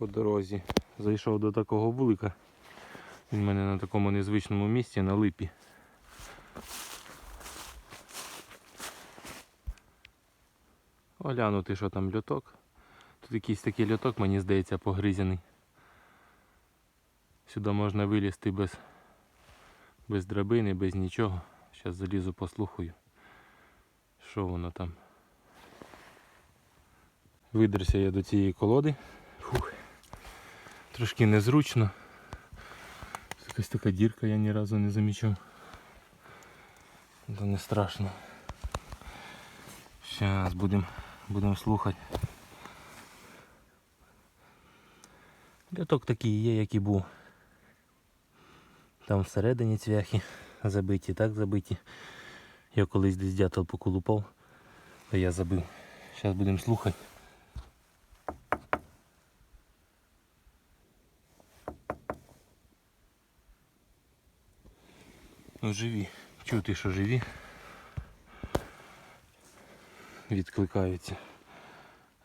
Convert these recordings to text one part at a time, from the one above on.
по дорозі. Зайшов до такого вулика. Він в мене на такому незвичному місці на липі. Оглянути, що там льоток. Тут якийсь такий льоток, мені здається, погризяний. Сюди можна вилізти без, без драбини, без нічого. Зараз залізу послухаю. Що воно там? Видерся я до цієї колоди. Фух. Трошки незручно. Якась така дірка я ні разу не замічав. Це не страшно. Зараз будемо будем слухати. Льоток такий є, як і був. Там всередині цвяхи забиті, так забиті. Я колись десь дятел поколупав, то я забив. Зараз будемо слухати. Ну, живі. Чути, що живі. Відкликаються.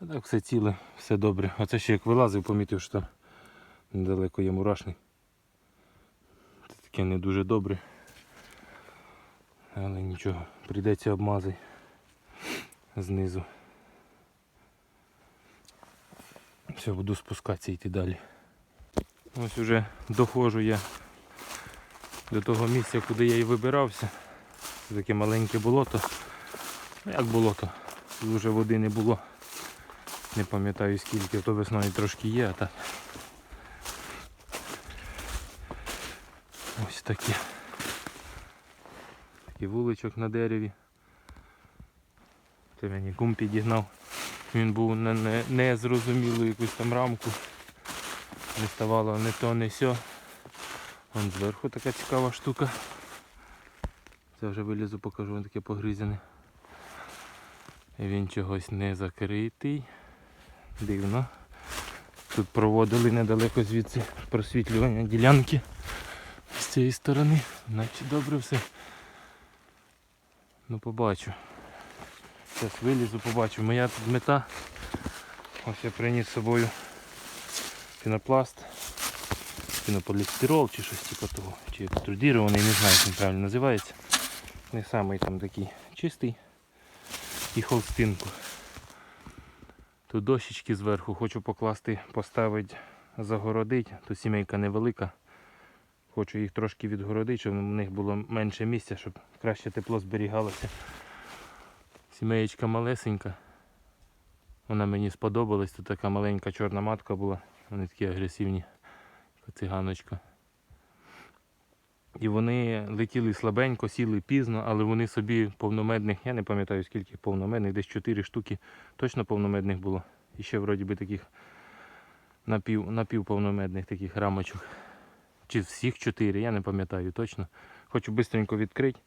А так все ціле, все добре. Оце ще як вилазив, помітив, що недалеко є мурашник. Це таке не дуже добре. Але нічого, прийдеться обмазати знизу. Все, буду спускатися і йти далі. Ось уже доходжу я до того місця, куди я і вибирався. Таке маленьке болото. Ну як болото? Тут вже води не було. Не пам'ятаю скільки, то весною трошки є, а так. Ось таке. Такий вуличок на дереві. Це мені кум підігнав. Він був на незрозумілу якусь там рамку. Не ставало не то, не сьо. Вон зверху така цікава штука. Це вже вилізу, покажу, він таке погризене. Він чогось не закритий. Дивно. Тут проводили недалеко звідси просвітлювання ділянки з цієї сторони. Наче добре все. Ну побачу. Зараз вилізу, побачу. Моя тут мета. Ось я приніс з собою пінопласт пінополістирол чи щось типу того. Чи екструдірований, не знаю, як він правильно називається. Не самий там такий чистий. І холстинку. Тут дощечки зверху хочу покласти, поставити, загородити. Тут сімейка невелика. Хочу їх трошки відгородити, щоб в них було менше місця, щоб краще тепло зберігалося. Сімеєчка малесенька. Вона мені сподобалась. Тут така маленька чорна матка була. Вони такі агресивні циганочка. І вони летіли слабенько, сіли пізно, але вони собі повномедних, я не пам'ятаю скільки повномедних, десь 4 штуки точно повномедних було. І ще вроді би таких напів, напівповномедних таких рамочок. Чи всіх 4, я не пам'ятаю точно. Хочу швидко відкрити,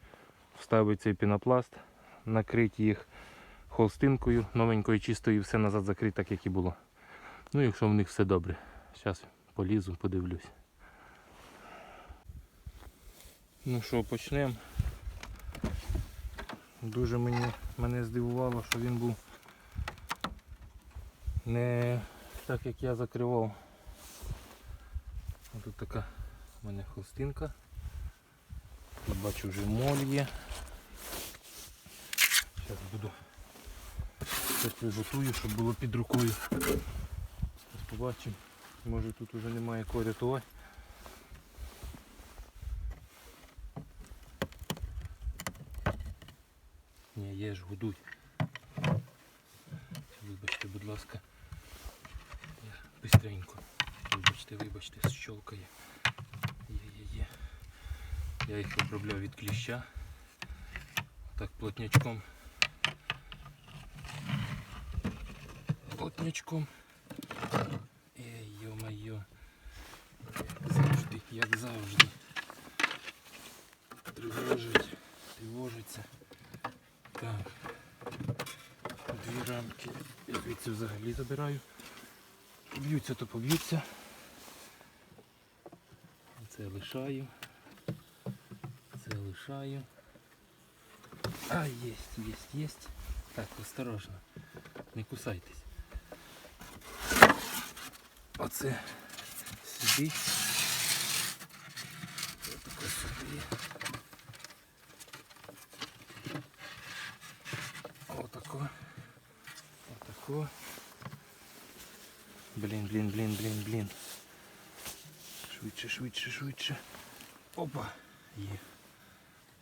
вставити цей пінопласт, накрити їх холстинкою, новенькою, чистою і все назад закрити, так як і було. Ну, якщо в них все добре. Зараз полізу, подивлюсь. Ну що, почнемо. Дуже мені, мене здивувало, що він був не так як я закривав. Ось Тут така в мене холстинка. Тут бачу вже моль є. Зараз буду все приготую, щоб було під рукою. Зараз побачимо. Може тут вже немає кого рятувати. Ні, є ж гудуть. Вибачте, будь ласка. Я бистренько. Вибачте, вибачте, щолкає. Є-є-є. Я їх обробляв від кліща. Так плотнячком. Плотнячком. Ей, йо-майо. Як завжди, як завжди. Тривожить, тривожиться. Так. Дві рамки. Я звідси взагалі забираю. Поб'ються, то поб'ються. Це лишаю. Це лишаю. А, єсть, єсть, єсть. Так, осторожно. Не кусайтесь. оце сюди. Отако сюди. Отако. Отако. Блін, блін, блін, блін, блін. Швидше, швидше, швидше. Опа. Є.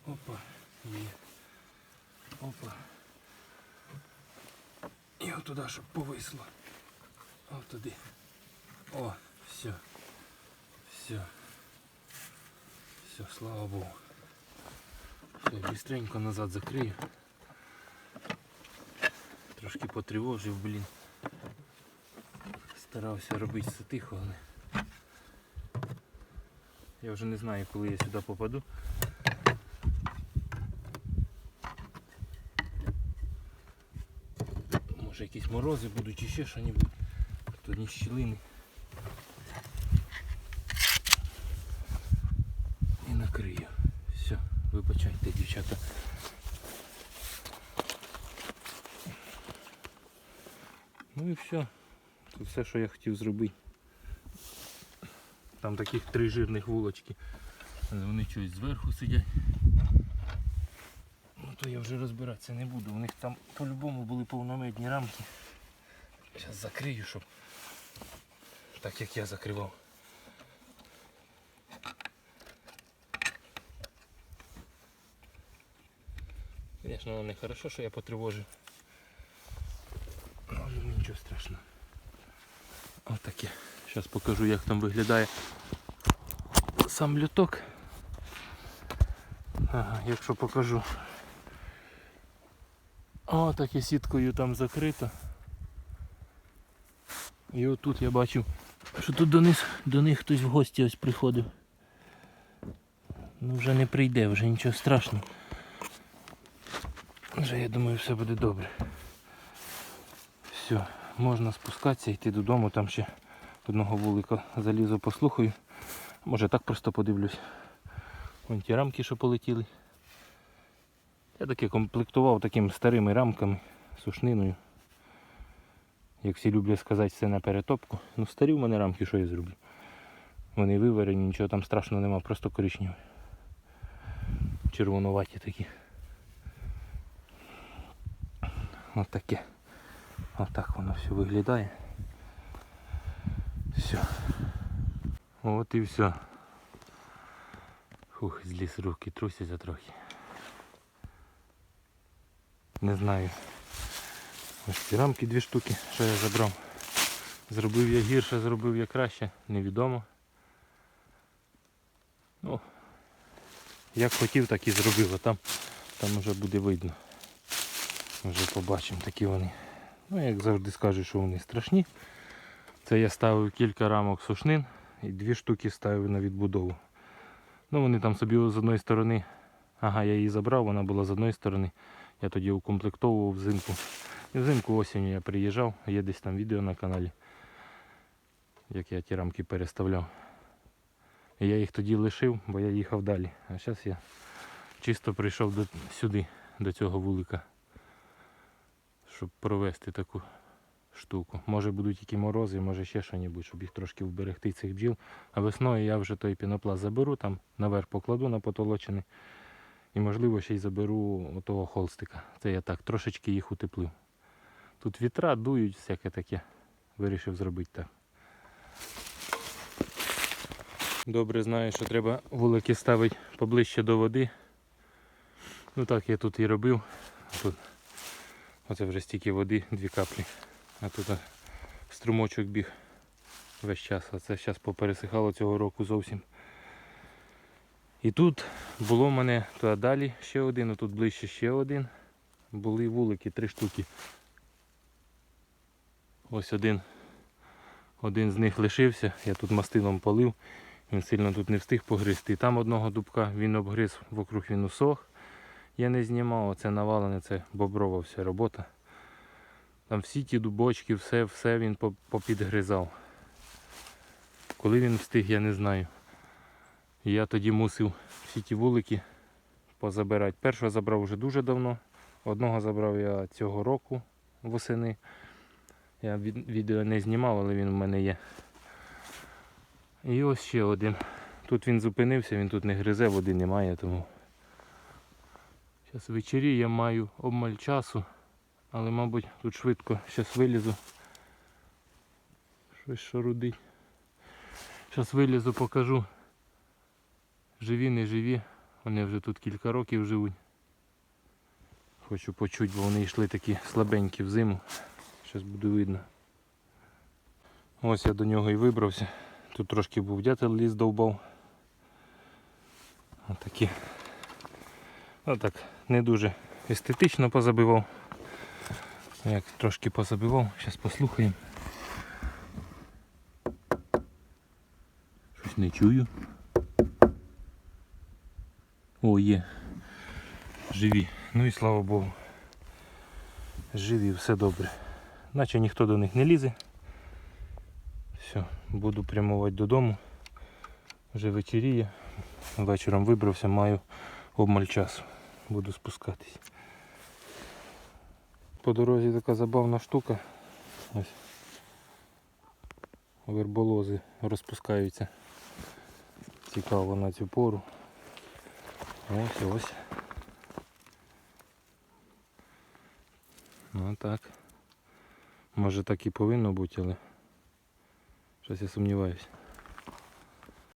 Опа. Є. Опа. І отуди, щоб повисло. От туди. О, все. Все. Все, слава Богу. Все, быстренько назад закрию. Трошки потривожив, блін. Старався робити все тихо, але я вже не знаю, коли я сюди попаду. Може якісь морози будуть чи ще що-небудь. Тут ні щілини. І накрию. Все, вибачайте, дівчата. Ну і все. Це все, що я хотів зробити. Там таких три жирних вулочки. Але вони щось зверху сидять. Ну то я вже розбиратися не буду. У них там по-любому були повномедні рамки. Зараз закрию, щоб так як я закривав. Звісно, не хорошо, що я потривожив. Нічого страшного. Отаке. Зараз покажу як там виглядає сам люток. Ага, якщо покажу. О, таке сіткою там закрито. І отут я бачив, що тут до них, до них хтось в гості ось приходив. Ну вже не прийде, вже нічого страшного. Вже я думаю все буде добре. Все, можна спускатися, йти додому, там ще одного вулика залізу послухаю. Може так просто подивлюсь. Вон ті рамки, що полетіли. Я таке комплектував такими старими рамками, сушниною. Як всі люблять сказати, все на перетопку. Ну старі в мене рамки, що я зроблю? Вони виварені, нічого там страшного нема, просто коричневі. Червонуваті такі. Ось таке. Отак воно все виглядає. Все. От і все. Фух, зліз руки трусяться трохи. Не знаю. Ось ці рамки дві штуки, що я забрав. Зробив я гірше, зробив я краще, невідомо. Ну, як хотів, так і зробив, а там, там вже буде видно. Вже побачимо такі вони. Ну, як завжди скажу, що вони страшні. Це я ставив кілька рамок сушнин і дві штуки ставив на відбудову. Ну вони там собі з одної сторони. Ага, я її забрав, вона була з одної сторони. Я тоді укомплектовував взимку. І взимку осінню я приїжджав, є десь там відео на каналі, як я ті рамки переставляв. І я їх тоді лишив, бо я їхав далі. А зараз я чисто прийшов до, сюди, до цього вулика, щоб провести таку штуку. Може будуть які морози, може ще що-небудь, щоб їх трошки вберегти цих бджіл. А весною я вже той пінопласт заберу, там наверх покладу на потолочений. І можливо ще й заберу того холстика. Це я так трошечки їх утеплив. Тут вітра дують, всяке таке. Вирішив зробити так. Добре знаю, що треба вулики ставити поближче до води. Ну так я тут і робив. Тут оце вже стільки води, дві каплі. А тут струмочок біг весь час. А це зараз попересихало цього року зовсім. І тут було в мене туди далі ще один, а тут ближче ще один. Були вулики, три штуки. Ось один. Один з них лишився, я тут мастилом полив, він сильно тут не встиг погризти. Там одного дубка він обгриз, вокруг він усох. Я не знімав, оце навалене, це боброва вся робота. Там всі ті дубочки, все, все він попідгризав. Коли він встиг, я не знаю. Я тоді мусив всі ті вулики позабирати. Першого забрав вже дуже давно. Одного забрав я цього року восени. Я відео не знімав, але він в мене є. І ось ще один. Тут він зупинився, він тут не гризе, води немає, тому. Зараз вечеріє, маю обмаль часу, але мабуть тут швидко зараз вилізу. Щось шарудить. Зараз вилізу, покажу. Живі, не живі. Вони вже тут кілька років живуть. Хочу почути, бо вони йшли такі слабенькі в зиму. Зараз буде видно. Ось я до нього і вибрався. Тут трошки був дятел ліс довбав. Отакі. Отак, не дуже естетично позабивав. Як трошки позабивав, зараз послухаємо. Щось не чую. О, є. Живі. Ну і слава Богу. Живі, все добре. Наче ніхто до них не лізе. Все, буду прямувати додому. Вже вечеріє. Вечором вибрався, маю обмаль часу. Буду спускатись. По дорозі така забавна штука. Ось. Верболози розпускаються. Цікаво на цю пору. Ось ось. Ну так. Може так і повинно бути, але щось я сумніваюся.